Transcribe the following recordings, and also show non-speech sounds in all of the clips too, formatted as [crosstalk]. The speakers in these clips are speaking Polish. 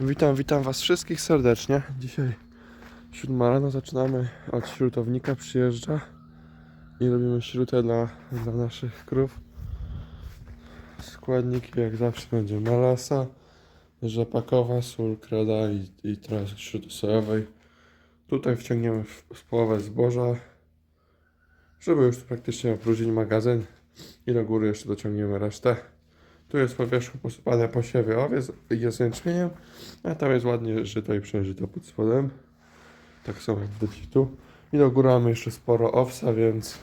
Witam, witam Was wszystkich serdecznie. Dzisiaj 7 rano zaczynamy od śrutownika, przyjeżdża i robimy śrutę dla, dla naszych krów. Składniki jak zawsze będzie melasa, rzepakowa, sól, kreda i, i teraz śruty sojowej. Tutaj wciągniemy w, w połowę zboża, żeby już praktycznie opróżnić magazyn i do góry jeszcze dociągniemy resztę. Tu jest po wierzchu posypane posiewy owiec i jest jęczmieniem, a tam jest ładnie żyto i przeżyto pod spodem. Tak samo jak w decitu. I do góry mamy jeszcze sporo owsa, więc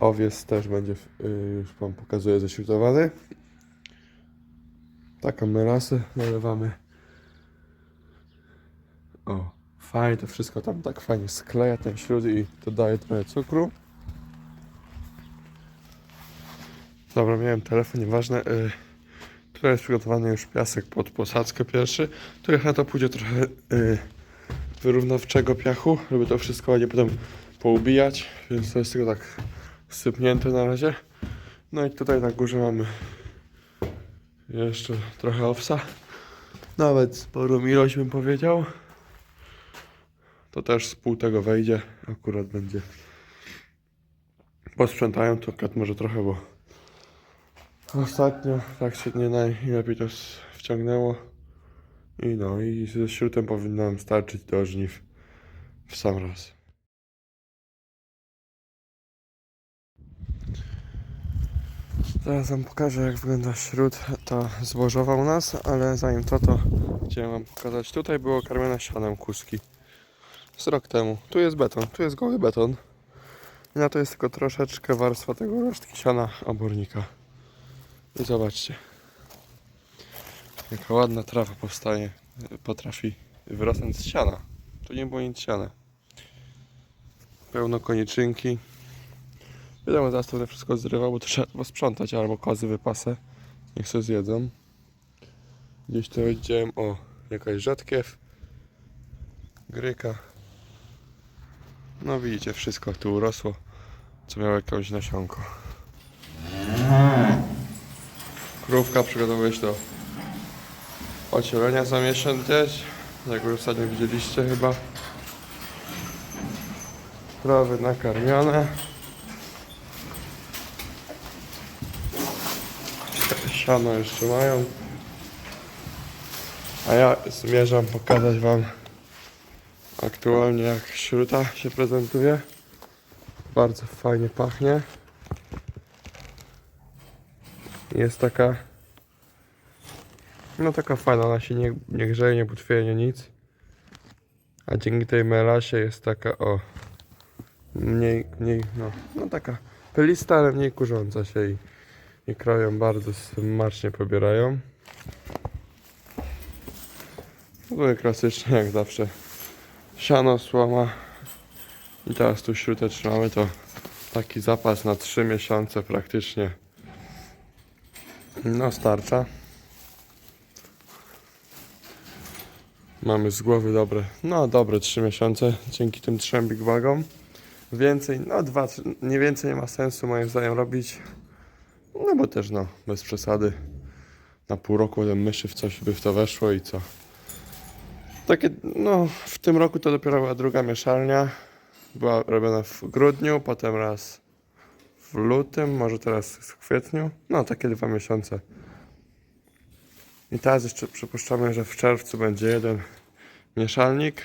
owiec też będzie, y, już Wam pokazuję, ześrutowany. Taką melasę nalewamy. O, fajnie to wszystko tam tak fajnie skleja ten śród i dodaje trochę cukru. Dobra, miałem telefon, nieważne. Y, tutaj jest przygotowany już piasek pod posadzkę pierwszy. Tu na to pójdzie trochę y, wyrównawczego piachu, żeby to wszystko ładnie potem poubijać, więc to jest tylko tak sypnięte na razie. No i tutaj na górze mamy jeszcze trochę owsa. Nawet sporą ilość bym powiedział. To też z pół tego wejdzie. Akurat będzie. Posprzątają to kat może trochę, bo Ostatnio tak się nie najlepiej to s- wciągnęło. I no, i ze śrutem powinno nam starczyć do żniw w sam raz. Zaraz wam pokażę jak wygląda śród ta złożowa u nas, ale zanim to, to chciałem wam pokazać. Tutaj było karmione sianem kuski. Z rok temu. Tu jest beton, tu jest goły beton. I na to jest tylko troszeczkę warstwa tego resztki siana obornika. I zobaczcie. Jaka ładna trawa powstaje, potrafi wyrosnąć z siana. Tu nie było nic siana. Pełno koniczynki. Wiadomo, zaraz to wszystko zrywał, bo to trzeba posprzątać, albo kozy wypasę. Niech sobie zjedzą. Gdzieś tu widziałem, o, jakaś rzadkiew. Gryka. No widzicie, wszystko tu urosło, co miało jakąś nasionko. Krówka przygotowuje się do ocielenia za miesiąc gdzieś. Jak już ostatnio widzieliście chyba. Krowy nakarmione. Siano jeszcze mają. A ja zmierzam pokazać wam aktualnie jak śruta się prezentuje. Bardzo fajnie pachnie. Jest taka. No taka fajna, ona się nie, nie grzeje, nie butwieje, nie nic. A dzięki tej melasie jest taka o. Mniej, mniej, no, no taka pylista, ale mniej kurząca się i, i bardzo smacznie pobierają. No to klasycznie jak zawsze. Siano, słoma i teraz tu śrutę trzymamy, to taki zapas na 3 miesiące praktycznie. No starcza. Mamy z głowy dobre, no dobre 3 miesiące dzięki tym trzem big bagom. Więcej, no dwa, nie więcej nie ma sensu moim zdaniem robić. No bo też no, bez przesady. Na pół roku ten myszy w coś by w to weszło i co. Takie, no w tym roku to dopiero była druga mieszalnia. Była robiona w grudniu, potem raz w lutym, może teraz w kwietniu. No, takie dwa miesiące. I teraz jeszcze przypuszczamy, że w czerwcu będzie jeden mieszalnik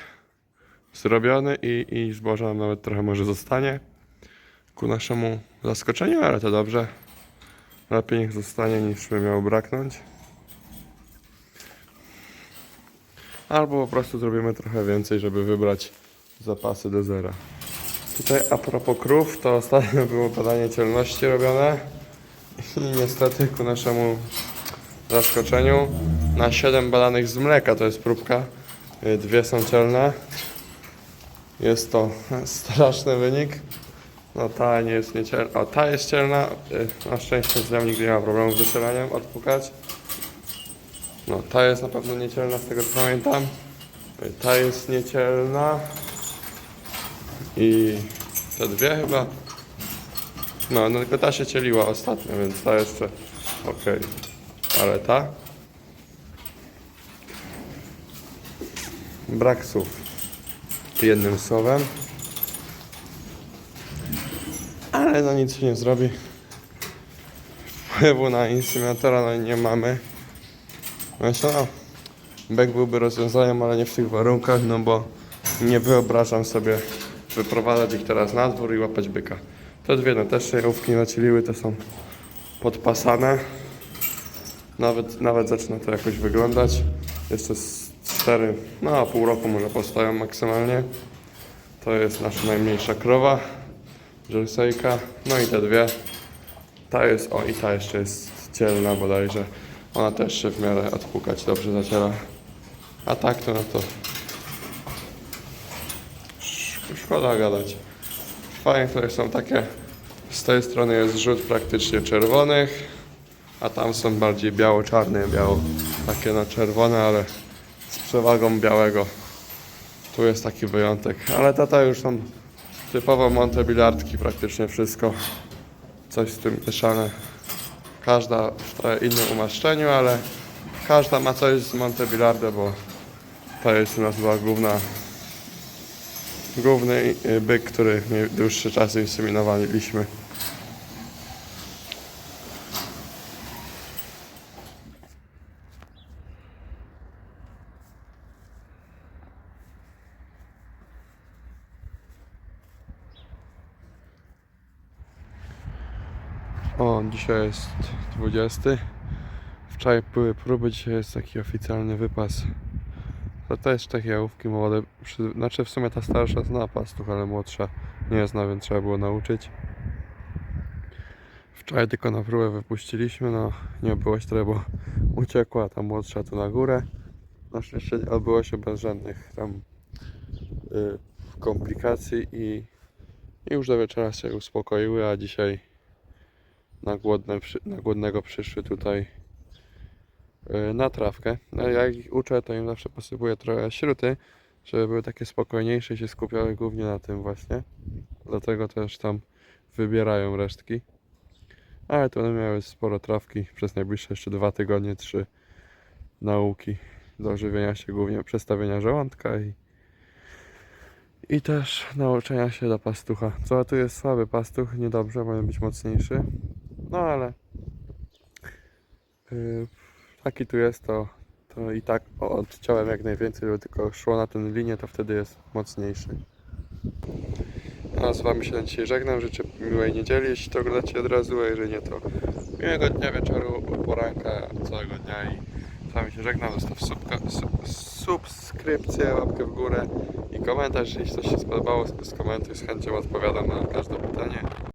zrobiony i, i zboża nam nawet trochę może zostanie. Ku naszemu zaskoczeniu, ale to dobrze. Lepiej niech zostanie niż by miało braknąć. Albo po prostu zrobimy trochę więcej, żeby wybrać zapasy do zera. Tutaj a propos krów, to ostatnio było badanie cielności robione i niestety ku naszemu zaskoczeniu na 7 badanych z mleka, to jest próbka, y, dwie są cielne. Jest to [laughs] straszny wynik. No ta nie jest niecielna, o ta jest cielna, y, na szczęście z nią nigdy nie ma problemu z wycielaniem, odpukać. No ta jest na pewno niecielna z tego co pamiętam. Y, Ta jest niecielna. I te dwie chyba. No, no tylko ta się cieliła ostatnio, więc ta jeszcze ok. Ale ta? brak słów. Jednym słowem. Ale no nic się nie zrobi. Wpływu na inseminatora no nie mamy. Myślę, no, bek byłby rozwiązaniem, ale nie w tych warunkach, no bo nie wyobrażam sobie wyprowadzać ich teraz na dwór i łapać byka. Te dwie no też się jałówki nacieliły, te są podpasane. Nawet, nawet zaczyna to jakoś wyglądać. Jeszcze z 4, no pół roku może postoją maksymalnie. To jest nasza najmniejsza krowa, jerseyka. No i te dwie. Ta jest, o i ta jeszcze jest cielna bodajże. Ona też się w miarę odpukać dobrze zaciera. A tak to no to szkoda gadać. Fajnie, które są takie. Z tej strony jest rzut praktycznie czerwonych, a tam są bardziej biało-czarne, biało, takie na czerwone, ale z przewagą białego. Tu jest taki wyjątek, ale tata już są typowo montebilardki praktycznie wszystko. Coś z tym mieszane. Każda w trochę innym umaszczeniu, ale każda ma coś z montebilardę, bo to jest u nas była główna główny y, byk, który dłuższy czas inseminowaliśmy. O, dzisiaj jest 20. Wczoraj były próby, dzisiaj jest taki oficjalny wypas. To też takie jałówki młode. Przy, znaczy w sumie ta starsza zna pastuch, ale młodsza nie zna, więc trzeba było nauczyć. Wczoraj tylko na próbę wypuściliśmy, no nie było trochę, bo uciekła ta młodsza tu na górę. Na szczęście odbyło się bez żadnych tam y, komplikacji i, i już do wieczora się uspokoiły, a dzisiaj na, głodne, na głodnego przyszły tutaj na trawkę. No, jak ich uczę, to im zawsze posypuję trochę śruty, żeby były takie spokojniejsze i się skupiały głównie na tym właśnie. Dlatego też tam wybierają resztki. Ale to one miały sporo trawki przez najbliższe jeszcze dwa tygodnie, trzy nauki do żywienia się głównie przestawienia żołądka i i też nauczenia się do pastucha. Co tu jest słaby pastuch, niedobrze, powinien być mocniejszy. No ale yy, taki tu jest, to, to i tak odciąłem jak najwięcej, żeby tylko szło na tę linię, to wtedy jest mocniejszy. A z Wami się na dzisiaj żegnam, życzę miłej niedzieli, jeśli to oglądacie od razu, a jeżeli nie, to miłego dnia, wieczoru, poranka, całego dnia i z Wami się żegnam, zostaw subka, sub, subskrypcję, łapkę w górę i komentarz, jeśli coś się spodobało, skomentuj, z chęcią odpowiadam na każde pytanie.